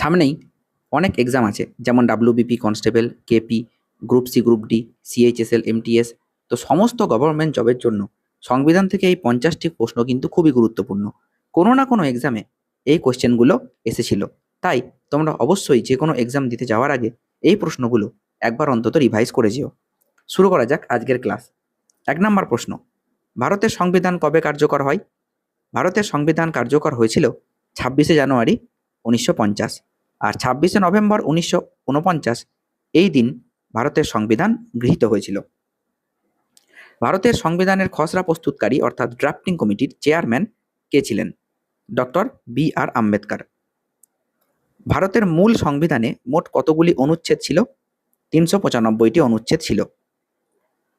সামনেই অনেক এক্সাম আছে, যেমন WBP constable KP group C group D CHSL MTS তো সমস্ত গভর্নমেন্ট জবের জন্য সংবিধান থেকে এই পঞ্চাশটি প্রশ্ন কিন্তু খুবই গুরুত্বপূর্ণ। কোনো না কোনো এক্সামে এই কোশ্চেনগুলো এসেছিল। তাই তোমরা অবশ্যই যে কোনো এক্সাম দিতে যাওয়ার আগে এই প্রশ্নগুলো একবার অন্তত রিভাইজ করে যেও। শুরু করা যাক আজকের ক্লাস এক নম্বর প্রশ্ন, ভারতের সংবিধান কবে কার্যকর হয়? ভারতের সংবিধান কার্যকর হয়েছিল ছাব্বিশে জানুয়ারি উনিশশো পঞ্চাশ আর ছাব্বিশে নভেম্বর উনিশশো উনপঞ্চাশ এই দিন ভারতের সংবিধান গৃহীত হয়েছিল। ভারতের সংবিধানের খসড়া প্রস্তুতকারী অর্থাৎ ড্রাফটিং কমিটির চেয়ারম্যান কে ছিলেন? Doctor B R Ambedkar. ভারতের মূল সংবিধানে মোট কতগুলি অনুচ্ছেদ ছিল? তিনশো পঁচানব্বইটি অনুচ্ছেদ ছিল।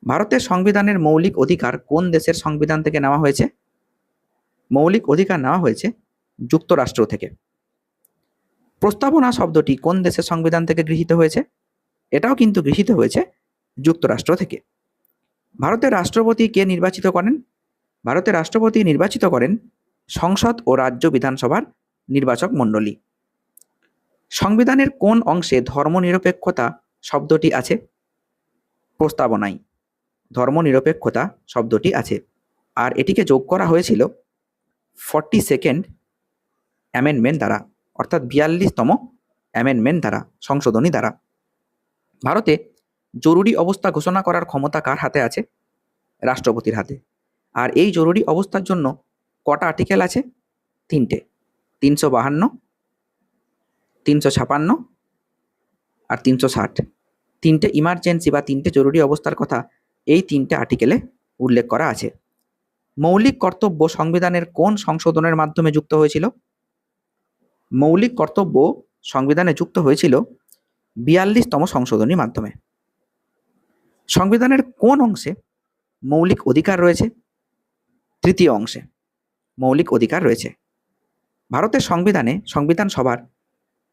ভারতের সংবিধানের মৌলিক অধিকার কোন দেশের সংবিধান থেকে নেওয়া হয়েছে? মৌলিক অধিকার নেওয়া হয়েছে যুক্তরাষ্ট্র থেকে। প্রস্তাবনা শব্দটি কোন দেশের সংবিধান থেকে গৃহীত হয়েছে? এটাও কিন্তু গৃহীত হয়েছে যুক্তরাষ্ট্র থেকে। ভারতের রাষ্ট্রপতি কে নির্বাচিত করেন? ভারতের রাষ্ট্রপতি নির্বাচিত করেন সংসদ ও রাজ্য বিধানসভার নির্বাচক মণ্ডলী। সংবিধানের কোন অংশে ধর্মনিরপেক্ষতা শব্দটি আছে? প্রস্তাবনায় ধর্মনিরপেক্ষতা শব্দটি আছে। আর এটিকে যোগ করা হয়েছিল ফর্টি সেকেন্ড অ্যামেন্ডমেন্ট দ্বারা। অর্থাৎ বিয়াল্লিশতম অ্যামেন্ডমেন্ট দ্বারা, সংশোধনী দ্বারা। ভারতে জরুরি অবস্থা ঘোষণা করার ক্ষমতা কার হাতে আছে? রাষ্ট্রপতির হাতে। আর এই জরুরি অবস্থার জন্য কটা আর্টিকেল আছে? তিনটে। তিনশো বাহান্ন, তিনশো ছাপান্ন আর তিনশো ষাট। তিনটে ইমার্জেন্সি বা তিনটে জরুরি অবস্থার কথা এই তিনটে আর্টিকেলে উল্লেখ করা আছে। মৌলিক কর্তব্য সংবিধানের কোন সংশোধনের মাধ্যমে যুক্ত হয়েছিল? মৌলিক কর্তব্য সংবিধানে যুক্ত হয়েছিল বিয়াল্লিশতম সংশোধনীর মাধ্যমে। সংবিধানের কোন অংশে মৌলিক অধিকার রয়েছে? তৃতীয় অংশে মৌলিক অধিকার রয়েছে। ভারতের সংবিধানে সংবিধান সভার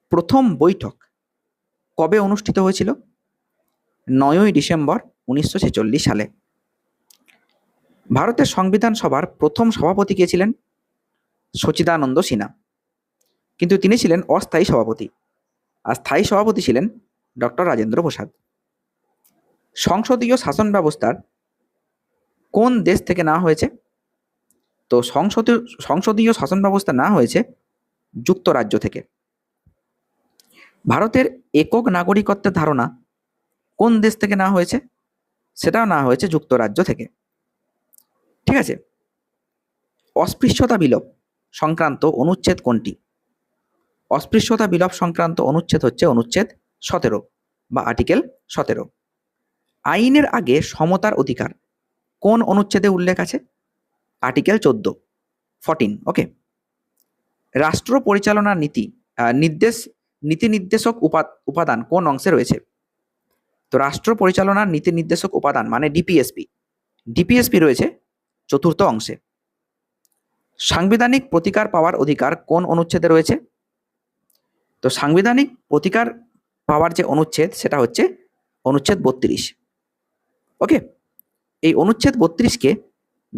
প্রথম বৈঠক কবে অনুষ্ঠিত হয়েছিল? নয়ই ডিসেম্বর উনিশশো ছেচল্লিশ সালে। ভারতের সংবিধান সভার প্রথম সভাপতি কে ছিলেন? সচিদানন্দ সিনহা। কিন্তু তিনি ছিলেন অস্থায়ী সভাপতি। আর স্থায়ী সভাপতি ছিলেন ডক্টর রাজেন্দ্র প্রসাদ। সংসদীয় শাসন ব্যবস্থার কোন দেশ থেকে নেওয়া হয়েছে? তো সংসদীয় সংসদীয় শাসন ব্যবস্থা না হয়েছে যুক্তরাজ্য থেকে। ভারতের একক নাগরিকত্বের ধারণা কোন দেশ থেকে নেওয়া হয়েছে? সেটাও না হয়েছে যুক্তরাজ্য থেকে। ঠিক আছে? অস্পৃশ্যতা বিলোপ সংক্রান্ত অনুচ্ছেদ কোনটি? অস্পৃশ্যতা বিলোপ সংক্রান্ত অনুচ্ছেদ হচ্ছে অনুচ্ছেদ সতেরো বা আর্টিকেল সতেরো। আইনের আগে সমতার অধিকার। কোন অনুচ্ছেদে উল্লেখ আছে? আর্টিকেল চোদ্দ ফর্টিন ওকে রাষ্ট্র পরিচালনার নীতি নির্দেশ, নীতি নির্দেশক উপাদান কোন অংশে রয়েছে? তো রাষ্ট্র পরিচালনার নীতি নির্দেশক উপাদান মানে ডিপিএসপি ডিপিএসপি রয়েছে চতুর্থ অংশে। সাংবিধানিক প্রতিকার পাওয়ার অধিকার কোন অনুচ্ছেদে রয়েছে? তো সাংবিধানিক প্রতিকার পাওয়ার যে অনুচ্ছেদ, সেটা হচ্ছে অনুচ্ছেদ বত্রিশ। ওকে? এই অনুচ্ছেদ বত্রিশকে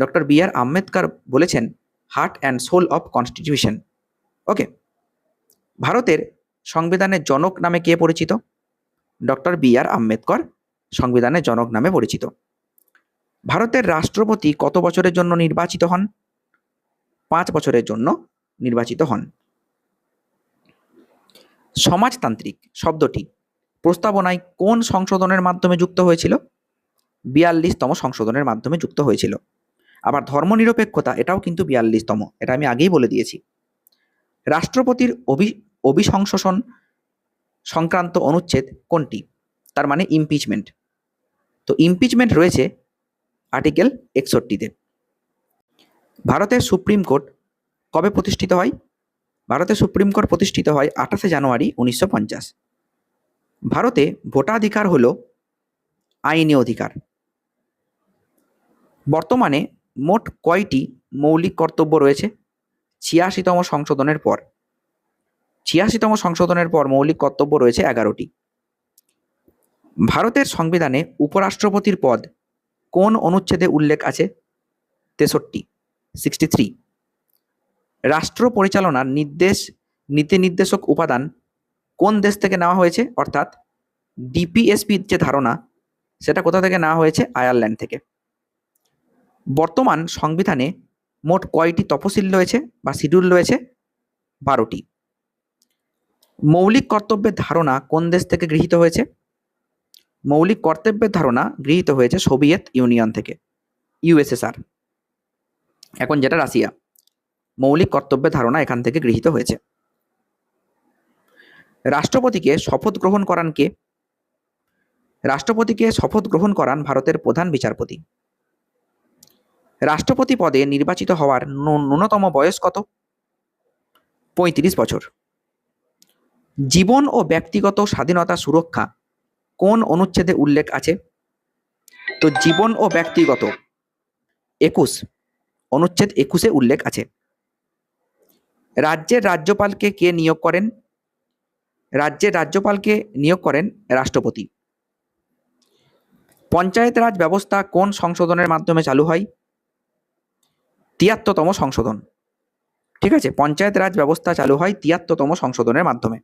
ডক্টর বি আর আম্বেদকর বলেছেন heart and soul of constitution okay? ভারতের সংবিধানের জনক নামে কে পরিচিত? ডক্টর বি আর আম্বেদকর সংবিধানের জনক নামে পরিচিত। ভারতের রাষ্ট্রপতি কত বছরের জন্য নির্বাচিত হন? পাঁচ বছরের জন্য নির্বাচিত হন। সমাজতান্ত্রিক শব্দটি প্রস্তাবনায় কোন সংশোধনের মাধ্যমে যুক্ত হয়েছিল? বিয়াল্লিশতম সংশোধনের মাধ্যমে যুক্ত হয়েছিল। আবার ধর্মনিরপেক্ষতা, এটাও কিন্তু বিয়াল্লিশতম, এটা আমি আগেই বলে দিয়েছি। রাষ্ট্রপতির অভি, অভিসংশোষণ সংক্রান্ত অনুচ্ছেদ কোনটি? তার মানে ইমপিচমেন্ট তো ইমপিচমেন্ট রয়েছে আর্টিকেল একষট্টিতে। ভারতের সুপ্রিম কোর্ট কবে প্রতিষ্ঠিত হয়? ভারতের সুপ্রিম কোর্ট প্রতিষ্ঠিত হয় আঠাশে জানুয়ারি উনিশশো পঞ্চাশ। ভারতে ভোটাধিকার হল আইনি অধিকার। বর্তমানে মোট কয়টি মৌলিক কর্তব্য রয়েছে? ছিয়াশিতম সংশোধনের পর। ছিয়াশিতম সংশোধনের পর মৌলিক কর্তব্য রয়েছে এগারোটি। ভারতের সংবিধানে উপরাষ্ট্রপতির পদ কোন অনুচ্ছেদে উল্লেখ আছে? তেষট্টি, সিক্সটি থ্রি রাষ্ট্র পরিচালনার নির্দেশ, নীতি নির্দেশক উপাদান কোন দেশ থেকে নেওয়া হয়েছে? অর্থাৎ ডিপিএসপির যে ধারণা, সেটা কোথা থেকে নেওয়া হয়েছে? আয়ারল্যান্ড থেকে। বর্তমান সংবিধানে মোট কয়টি তফসিল রয়েছে বা শিডিউল রয়েছে? বারোটি। মৌলিক কর্তব্যের ধারণা কোন দেশ থেকে গৃহীত হয়েছে? মৌলিক কর্তব্যের ধারণা গৃহীত হয়েছে সোভিয়েত ইউনিয়ন থেকে ইউএসএসআর এখন যেটা রাশিয়া। মৌলিক কর্তব্যের ধারণা এখান থেকে গৃহীত হয়েছে। রাষ্ট্রপতিকে শপথ গ্রহণ করান কে? রাষ্ট্রপতিকে শপথ গ্রহণ করান ভারতের প্রধান বিচারপতি। রাষ্ট্রপতি পদে নির্বাচিত হওয়ার ন্যূনতম বয়স কত? পঁয়ত্রিশ বছর। জীবন ও ব্যক্তিগত স্বাধীনতা সুরক্ষা কোন অনুচ্ছেদে উল্লেখ আছে? তো জীবন ও ব্যক্তিগত একুশ, অনুচ্ছেদ একুশে উল্লেখ আছে। রাজ্যের রাজ্যপালকে কে নিয়োগ করেন? রাজ্যের রাজ্যপালকে নিয়োগ করেন রাষ্ট্রপতি। পঞ্চায়েত রাজ ব্যবস্থা কোন সংশোধনের মাধ্যমে চালু হয়? তিয়াত্তরতম সংশোধন। ঠিক আছে, পঞ্চায়েত রাজ ব্যবস্থা চালু হয় তিয়াত্তরতম সংশোধনের মাধ্যমে।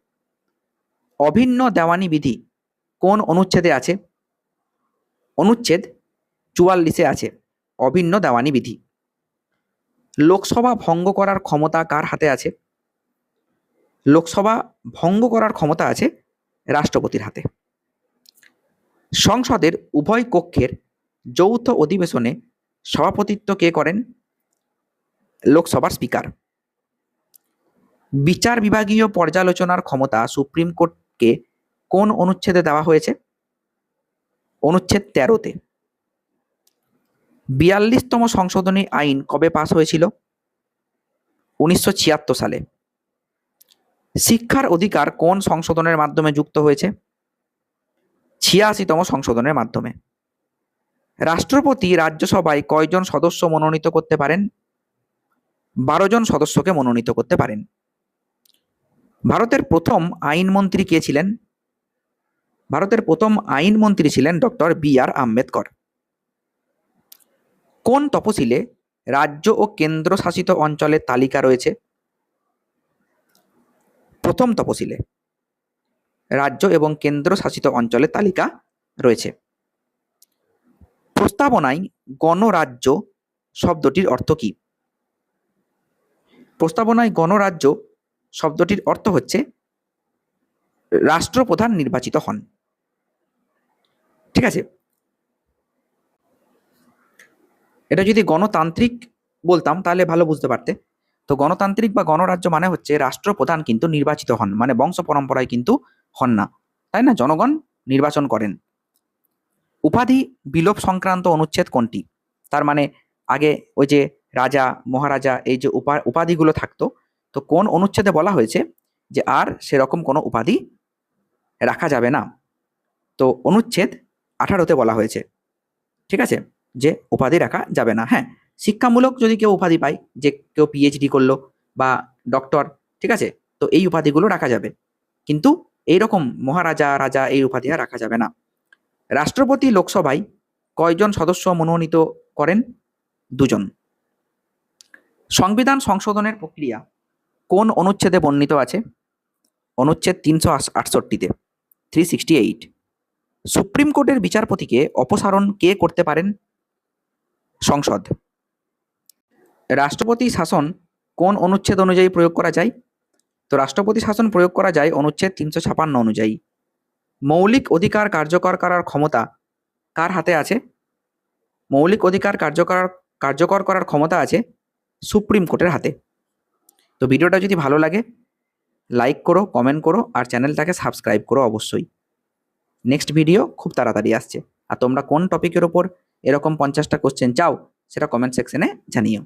অভিন্ন দেওয়ানি বিধি কোন অনুচ্ছেদে আছে? অনুচ্ছেদ চুয়াল্লিশে আছে। অভিন্ন দেওয়ানি বিধি। লোকসভা ভঙ্গ করার ক্ষমতা কার হাতে আছে? লোকসভা ভঙ্গ করার ক্ষমতা আছে রাষ্ট্রপতির হাতে। সংসদের উভয় কক্ষের যৌথ অধিবেশনে সভাপতিত্ব কে করেন? লোকসভার স্পিকার। বিচার বিভাগীয় পর্যালোচনার ক্ষমতা সুপ্রিম কোর্টকে কোন অনুচ্ছেদে দেওয়া হয়েছে? অনুচ্ছেদ তেরোতে। বিয়াল্লিশতম সংশোধনী আইন কবে পাস হয়েছিল? উনিশশো ছিয়াত্তর সালে। শিক্ষার অধিকার কোন সংশোধনের মাধ্যমে যুক্ত হয়েছে? ছিয়াশিতম সংশোধনের মাধ্যমে। রাষ্ট্রপতি রাজ্যসভায় কয়জন সদস্য মনোনীত করতে পারেন? বারো জন সদস্যকে মনোনীত করতে পারেন। ভারতের প্রথম আইনমন্ত্রী কে ছিলেন? ভারতের প্রথম আইনমন্ত্রী ছিলেন ডক্টর বি আর আম্বেদকর। কোন তপশিলে রাজ্য ও কেন্দ্রশাসিত অঞ্চলের তালিকা রয়েছে? প্রথম তপশিলে রাজ্য এবং কেন্দ্রশাসিত অঞ্চলের তালিকা রয়েছে। প্রস্তাবনায় গণরাজ্য শব্দটির অর্থ কি? প্রস্তাবনায় গণরাজ্য শব্দটির অর্থ হচ্ছে রাষ্ট্রপ্রধান নির্বাচিত হন। ঠিক আছে? এটা যদি গণতান্ত্রিক বলতাম, তাহলে ভালো বুঝতে পারতে। তো গণতান্ত্রিক বা গণরাজ্য মানে হচ্ছে রাষ্ট্রপ্রধান কিন্তু নির্বাচিত হন মানে বংশ পরম্পরায় কিন্তু হন না। তাই না? জনগণ নির্বাচন করেন। উপাধি বিলোপ সংক্রান্ত অনুচ্ছেদ কোনটি? তার মানে আগে ওই যে রাজা, মহারাজা, এই যে উপা, উপাধিগুলো থাকতো, তো কোন অনুচ্ছেদে বলা হয়েছে যে আর সেরকম কোনো উপাধি রাখা যাবে না? তো অনুচ্ছেদ আঠারোতে বলা হয়েছে। ঠিক আছে? যে উপাধি রাখা যাবে না। হ্যাঁ শিক্ষামূলক যদি কেউ উপাধি পায়, যে কেউ পিএইচডি করল বা ডক্টর ঠিক আছে? তো এই উপাধিগুলো রাখা যাবে। কিন্তু এইরকম মহারাজা, রাজা এই উপাধি আর রাখা যাবে না। রাষ্ট্রপতি লোকসভায় কয়জন সদস্য মনোনীত করেন? দুজন। সংবিধান সংশোধনের প্রক্রিয়া কোন অনুচ্ছেদে বর্ণিত আছে? অনুচ্ছেদ তিনশো আটষট্টিতে। থ্রি সিক্সটি এইট সুপ্রিম কোর্টের বিচারপতিকে অপসারণ কে করতে পারেন? সংসদ। রাষ্ট্রপতি শাসন কোন অনুচ্ছেদ অনুযায়ী প্রয়োগ করা যায়? তো রাষ্ট্রপতি শাসন প্রয়োগ করা যায় অনুচ্ছেদ তিনশো ছাপান্ন অনুযায়ী। মৌলিক অধিকার কার্যকর করার ক্ষমতা কার হাতে আছে? মৌলিক অধিকার কার্যকর কার্যকর করার ক্ষমতা আছে সুপ্রিম কোর্টের হাতে। তো ভিডিওটা যদি ভালো লাগে, লাইক করো, কমেন্ট করো আর চ্যানেলটাকে সাবস্ক্রাইব করো অবশ্যই। নেক্সট ভিডিও খুব তাড়াতাড়ি আসছে। আর তোমরা কোন টপিকের ওপর এরকম পঞ্চাশটা কোশ্চেন চাও সেটা কমেন্ট সেকশনে জানিও।